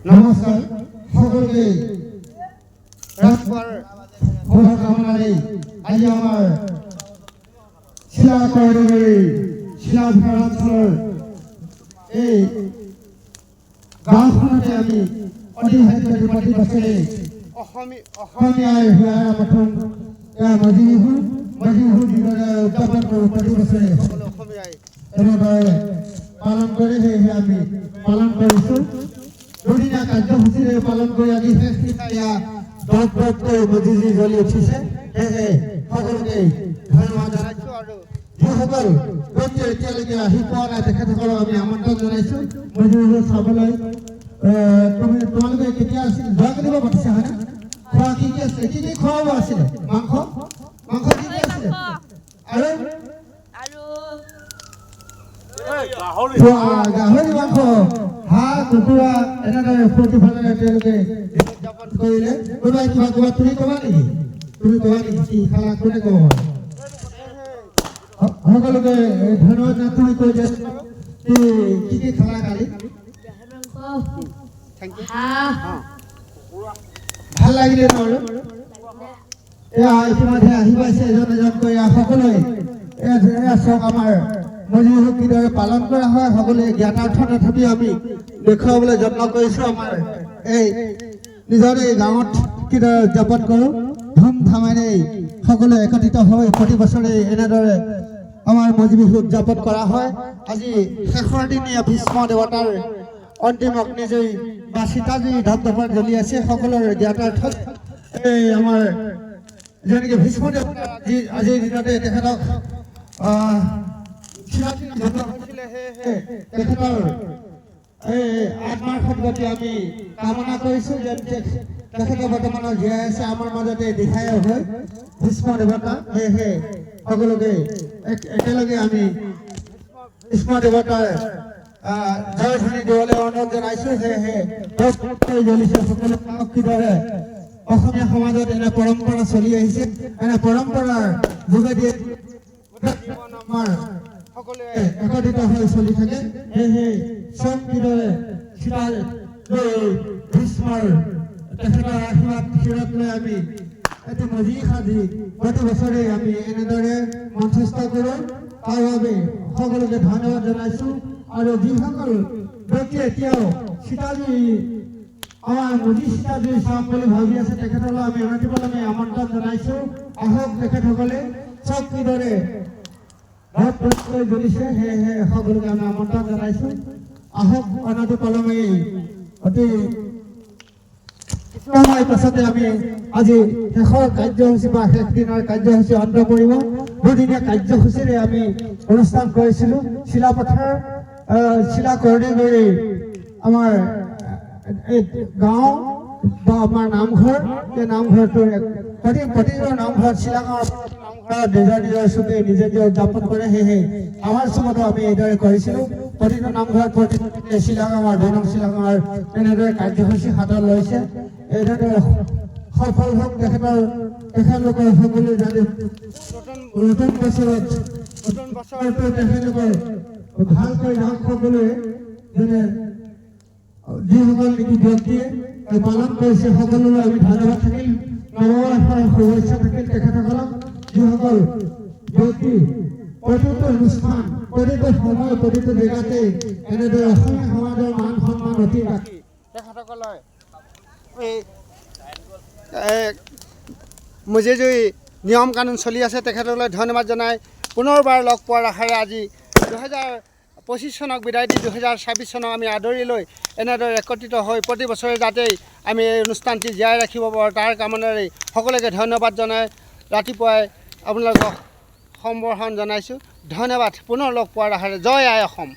নমস্কাৰ সকলোকে আজি শিলা কৰদগুৰি শিলা এই গাঁওখনতে আমি অতিবাহিত প্ৰতি বছৰে অসমীয়াই হোৱাৰ প্ৰথম এয়া মাঘী বিহু মাঘী বিহু যিদৰে উদযাপন কৰোঁ প্ৰতি বছৰে তেনেদৰে পালন কৰি সেয়েহে আমি পালন কৰিছোঁ দুদিনীয়া কাৰ্যসূচীৰে পালন কৰি আজি শেষ দিনীয়া দহ দহকৈ মেজি জ্বলি উঠিছে। সেয়েহে সকলোকে ধন্যবাদ জনাইছোঁ জনাইছোঁ আৰু যিসকল ব্যক্তি এতিয়ালৈকে আহি পোৱা নাই তেখেতসকলক আমি আমন্ত্ৰণ জনাইছোঁ। মেজি চাবলৈ তুমি তোমালোকে কেতিয়া আছিল? যোৱাকালি পৰা পাতিছা হয়নে? খোৱা কি কি আছিলে? কি কি খোৱাব আছিলে? মাংস? মাংস কি কি আছিলে? আৰু? গাহৰি মাংস। কুকুৰা এনেদৰে ফূৰ্তি ফালেৰে তেওঁলোকে উদযাপন কৰিলে কোনোবাই কিবা ক'বা তুমি ক'বা নেকি তুমি ক'বা নেকি কি খালা কোনে ক'ব সকলোকে ধন্যবাদ জনাই তুমি কৈ দিয়া কি কি খালা কালি ভালো লাগিলে ন আৰু? এয়া ইতিমধ্যে আহি পাইছে এজন এজনকৈ এয়া সকলোৱে এয়া চাওক আমাৰ মজি কিদৰে পালন কৰা হয় সকলোৱে জ্ঞাতাৰ্থ তথাপিও আমি দেখুৱাবলৈ যত্ন কৰিছোঁ আমাৰ। এই, নিজৰ এই গাঁৱত কিদৰে উদযাপন কৰোঁ, ধুমধামেৰে সকলোৱে একত্ৰিত হৈ প্ৰতি বছৰে এনেদৰে আমাৰ মজি বিহু উদযাপন কৰা হয়। আজি শেষৰ দিনীয়া ভীষ্ম দেৱতাৰ অন্তিম অগ্নিজয়ী বা সীতাজয়ী ধপধপাত জ্বলি আছে সকলোৰে জ্ঞাতাৰ্থত। এই আমাৰ যেনেকৈ ভীষ্ম দেৱতা আজি, আজিৰ দিনতে তেখেতক তেখেতৰ এই আত্মাৰ সদগতি আমি কামনা কৰিছোঁ জীয়াই আছে, আমাৰ মাজতে দিহাই হৈ ভীষ্ম দেৱতা সেয়েহে সকলোকে একেলগে আমি অনুৰোধ জনাইছোঁ সেয়েহে জ্বলিছে সকলো কিদৰে অসমীয়া সমাজত এনে পৰম্পৰা চলি আহিছে, এনে পৰম্পৰাৰ যোগেদি আমাৰ সকলোৱে একত্ৰিত হৈ চলি থাকে সেয়েহে চব কিদৰে সীতাৰ লৈ ভীষ্মৰ তেখেতৰ আশীৰ্বাদ শিৰত লৈ আমি। এটি মজি সাজি প্ৰতি বছৰে আমি এনেদৰে মঞ্চস্থ কৰোঁ। তাৰ বাবে সকলোকে ধন্যবাদ জনাইছোঁ। আৰু যিসকল ব্যক্তি এতিয়াও সীতাজী আমাৰ মোদী সীতাজী চাম বুলি ভাবি আছে তেখেতলৈ আমি অনাতিপলমে আমন্ত্ৰণ জনাইছোঁ। আহক তেখেতসকলে চব কিদৰে ভাৰত প্ৰত্যয় জ্বলিছে সেয়েহে সকলোকে আমি আমন্ত্ৰণ জনাইছোঁ। আহক অনাদি পলমে অতি সময় পাছতে আমি আজি শেষৰ কাৰ্যসূচী বা শেষ দিনৰ কাৰ্যসূচী অন্ত পৰিব। দুদিনীয়া কাৰ্যসূচীৰে আমি অনুষ্ঠান কৰিছিলোঁ। চিলাপথাৰ আহ, চিলা কৰ্ণেগুৰি আমাৰ গাঁও বা আমাৰ নামঘৰ। এই নামঘৰটোৰ প্ৰতি প্ৰতিজন নামঘৰত চিলাগাঁৱৰ এইদৰে প্ৰতিটো নামঘৰত প্ৰতিটো কাৰ্যসূচী লৈছে। সফল তেখেতৰ, তেখেতলোকৰ সকলো নতুন বছৰটো তেখেতলোকৰ ভালকৈ যেনে যিসকল পালন কৰিছে, সকলোলৈ আমি ধন্যবাদ থাকিল। নৱবৰ্ষৰ শুভেচ্ছা থাকিল তেখেতসকলক। যিসকল ব্যক্তি প্ৰতিটো অনুষ্ঠান প্ৰতিটো সময় প্ৰতিটো জেগাতে এনেদৰে অসমীয়া সমাজৰ মান সন্মান অতি ৰাখি তেখেতসকলে এই এই নিয়ম কানুন চলি আছে তেখেতলৈ ধন্যবাদ জনাই। পুনৰবাৰ লগ পোৱাৰ আশাৰে আজি দুহেজাৰ পঁচিছ চনক বিদায় দি দুহেজাৰ ছাব্বিছ চনক আমি আদৰি লৈ এনেদৰে একত্ৰিত হৈ প্ৰতি বছৰে যাতেই আমি এই অনুষ্ঠানটি জীয়াই ৰাখিব পাৰোঁ, তাৰ কামনাৰে সকলোকে ধন্যবাদ জনাই। ৰাতিপুৱাই আপোনালোকক সম্বৰ্ধন জনাইছোঁ। ধন্যবাদ। পুনৰ লগ পোৱাৰ আশাৰে জয় আই অসম।